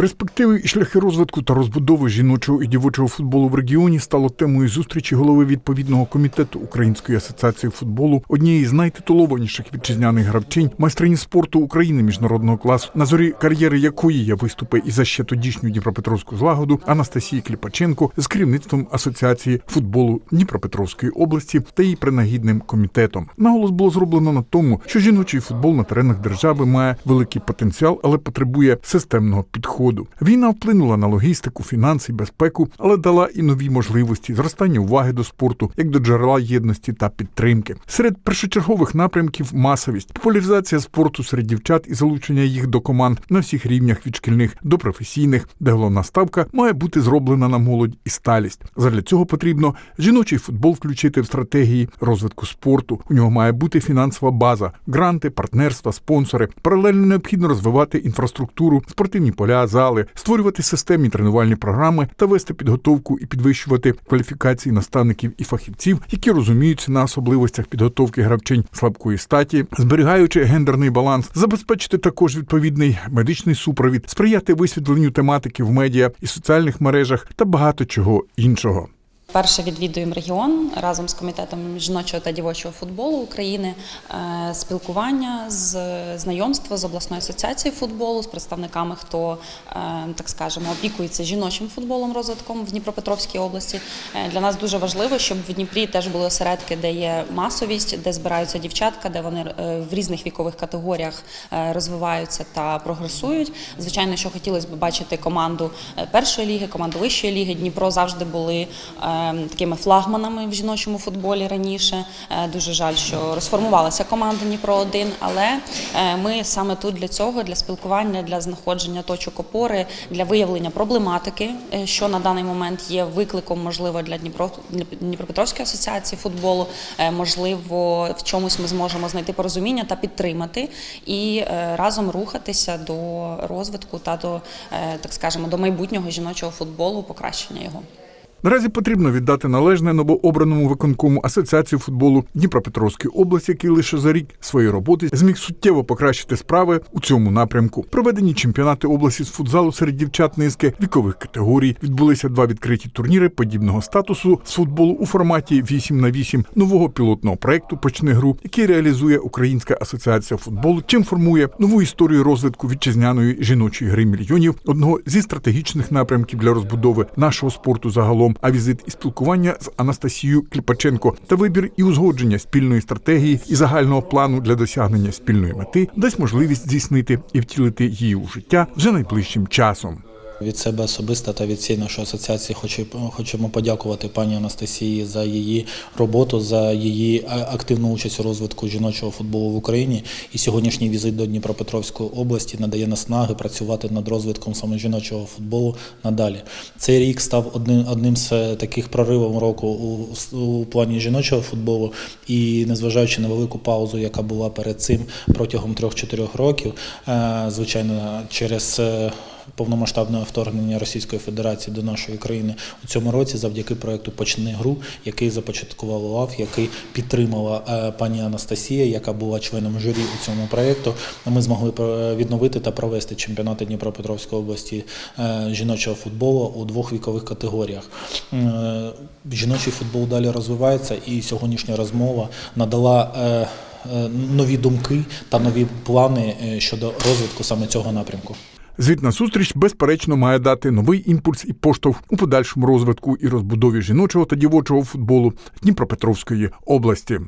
Перспективи і шляхи розвитку та розбудови жіночого і дівочого футболу в регіоні стало темою зустрічі голови відповідного комітету Української асоціації футболу, однієї з найтитулованіших вітчизняних гравчинь, майстрині спорту України міжнародного класу, на зорі кар'єри якої є виступи і за ще тодішню Дніпропетровську злагоду Анастасії Кліпаченко з керівництвом асоціації футболу Дніпропетровської області та її принагідним комітетом. Наголос було зроблено на тому, що жіночий футбол на теренах держави має великий потенціал, але потребує системного підходу. Війна вплинула на логістику, фінанси, безпеку, але дала і нові можливості зростання уваги до спорту як до джерела єдності та підтримки. Серед першочергових напрямків масовість, популяризація спорту серед дівчат і залучення їх до команд на всіх рівнях від шкільних до професійних, де головна ставка має бути зроблена на молодь і сталість. Задля цього потрібно жіночий футбол включити в стратегії розвитку спорту. У нього має бути фінансова база, гранти, партнерства, спонсори. Паралельно необхідно розвивати інфраструктуру, спортивні поля, зали, створювати системні тренувальні програми та вести підготовку і підвищувати кваліфікації наставників і фахівців, які розуміються на особливостях підготовки гравчинь слабкої статі, зберігаючи гендерний баланс, забезпечити також відповідний медичний супровід, сприяти висвітленню тематики в медіа і соціальних мережах та багато чого іншого. Перше відвідуємо регіон разом з комітетом жіночого та дівочого футболу України, е, спілкування з знайомства з обласною асоціацією футболу, з представниками, хто е, так скажемо опікується жіночим футболом розвитком в Дніпропетровській області. Е, Для нас дуже важливо, щоб в Дніпрі теж були осередки, де є масовість, де збираються дівчатка, де вони в різних вікових категоріях розвиваються та прогресують. Звичайно, що хотілося б бачити команду першої ліги, команду вищої ліги. Дніпро завжди були такими флагманами в жіночому футболі раніше. Е, Дуже жаль, що розформувалася команда Дніпро 1 але е, ми саме тут для цього, для спілкування, для знаходження точок опори, для виявлення проблематики, е, що на даний момент є викликом, можливо, для Дніпро Дніпропетровської асоціації футболу. Можливо, в чомусь ми зможемо знайти порозуміння та підтримати і разом рухатися до розвитку та до так скажемо до майбутнього жіночого футболу, покращення його. Наразі потрібно віддати належне новообраному виконкому асоціації футболу Дніпропетровської області, який лише за рік своєї роботи зміг суттєво покращити справи у цьому напрямку. Проведені чемпіонати області з футзалу серед дівчат низки вікових категорій. Відбулися два відкриті турніри подібного статусу з футболу у форматі 8 на 8 нового пілотного проекту Почни гру, який реалізує Українська асоціація футболу, чим формує нову історію розвитку вітчизняної жіночої гри мільйонів, одного зі стратегічних напрямків для розбудови нашого спорту загалом. А візит і спілкування з Анастасією Кліпаченко та вибір і узгодження спільної стратегії і загального плану для досягнення спільної мети дасть можливість здійснити і втілити її у життя вже найближчим часом. Від себе особисто та від всієї нашої асоціації хочемо подякувати пані Анастасії за її роботу, за її активну участь у розвитку жіночого футболу в Україні. І сьогоднішній візит до Дніпропетровської області надає наснаги працювати над розвитком саме жіночого футболу надалі. Цей рік став одним, одним з е, таких проривом року у, у плані жіночого футболу. І незважаючи на велику паузу, яка була перед цим протягом 3-4 років, е, звичайно, через повномасштабне вторгнення Російської Федерації до нашої країни у цьому році завдяки проекту Почни гру, який започаткував ЛАВ, який підтримала е, пані Анастасія, яка була членом журі у цьому проекту. Ми змогли е, відновити та провести чемпіонати Дніпропетровської області е, жіночого футболу у двох вікових категоріях. Жіночий футбол далі розвивається, і сьогоднішня розмова надала. Нові думки та нові плани щодо розвитку саме цього напрямку. Звітна зустріч, безперечно, має дати новий імпульс і поштовх у подальшому розвитку і розбудові жіночого та дівочого футболу Дніпропетровської області.